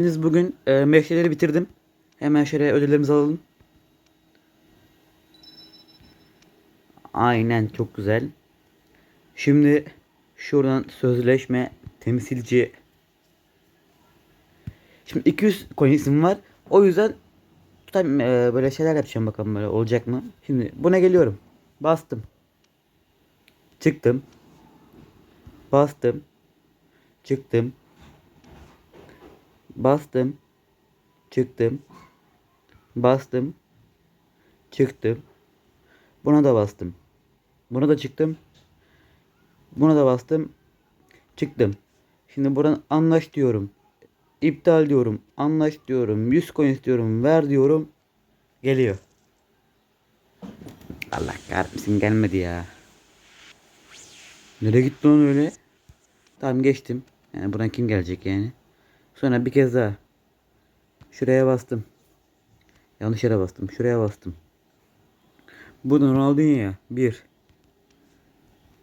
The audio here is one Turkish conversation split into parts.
Biz bugün e, meşaleleri bitirdim. Hemen şöyle ödüllerimizi alalım. Aynen çok güzel. Şimdi şuradan sözleşme temsilci. Şimdi 200 coin isim var. O yüzden tutam, e, böyle şeyler yapacağım bakalım böyle olacak mı? Şimdi buna geliyorum. Bastım. Çıktım. Bastım. Çıktım. Bastım. Çıktım. Bastım. Çıktım. Buna da bastım. Buna da çıktım. Buna da bastım. Çıktım. Şimdi buradan anlaş diyorum. İptal diyorum. Anlaş diyorum. 100 coin istiyorum. Ver diyorum. Geliyor. Allah kahretsin gelmedi ya. Nereye gitti lan öyle? Tamam geçtim. Yani buradan kim gelecek yani? Sonra bir kez daha. Şuraya bastım. Yanlış yere bastım. Şuraya bastım. Buradan Ronaldinho'ya. 1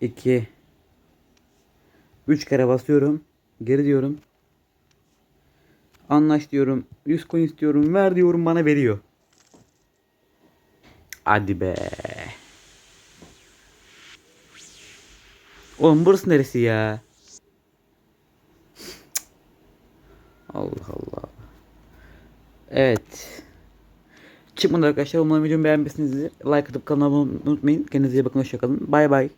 2 3 kere basıyorum. Geri diyorum. Anlaş diyorum. 100 coin istiyorum. Ver diyorum bana veriyor. Hadi be. Oğlum burası neresi ya? Allah. Evet. Çıkmadan arkadaşlar umarım videomu beğenmişsinizdir. Like atıp kanalıma abone olmayı unutmayın. Kendinize iyi bakın. Hoşçakalın. Bay bay.